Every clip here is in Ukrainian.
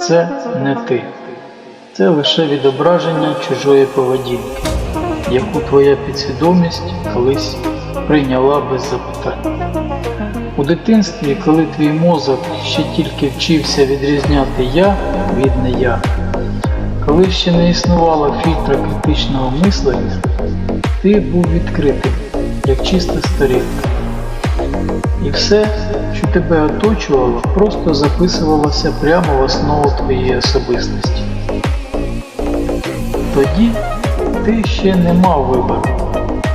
це не ти. Це лише відображення чужої поведінки, яку твоя підсвідомість колись прийняла без запитань. У дитинстві, коли твій мозок ще тільки вчився відрізняти я від не я, коли ще не існувало фільтра критичного мислення, ти був відкритим, як чиста сторінка. І все, що тебе оточувало, просто записувалося прямо в основу твоєї особистості. Тоді ти ще не мав вибору.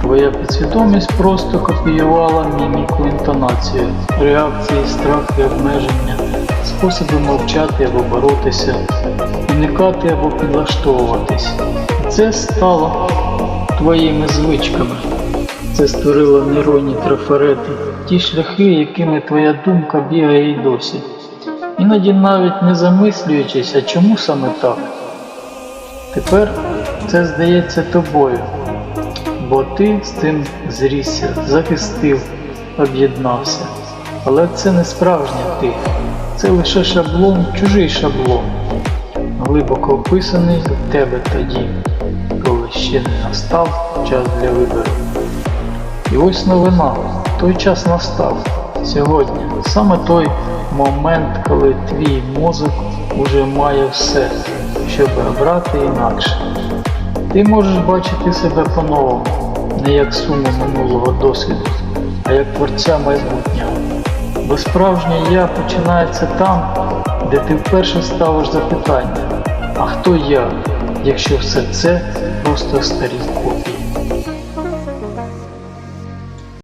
Твоя підсвідомість просто копіювала міміку інтонацію, реакції, страх і обмеження, способи мовчати або боротися, уникати або підлаштовуватись. Це стало твоїми звичками. Це створило нейронні трафарети, ті шляхи, якими твоя думка бігає й досі. Іноді навіть не замислюючись, а чому саме так. Тепер це здається тобою, бо ти з цим зрісся, захистив, об'єднався. Але це не справжнє ти, це лише шаблон, чужий шаблон, глибоко вписаний в тебе тоді, коли ще не настав час для вибору. І ось новина, той час настав сьогодні, саме той момент, коли твій мозок уже має все, щоб обрати інакше. Ти можеш бачити себе по-новому, не як суму минулого досвіду, а як творця майбутнього. Бо справжнє я починається там, де ти вперше ставиш запитання, а хто я, якщо все це просто старі копії.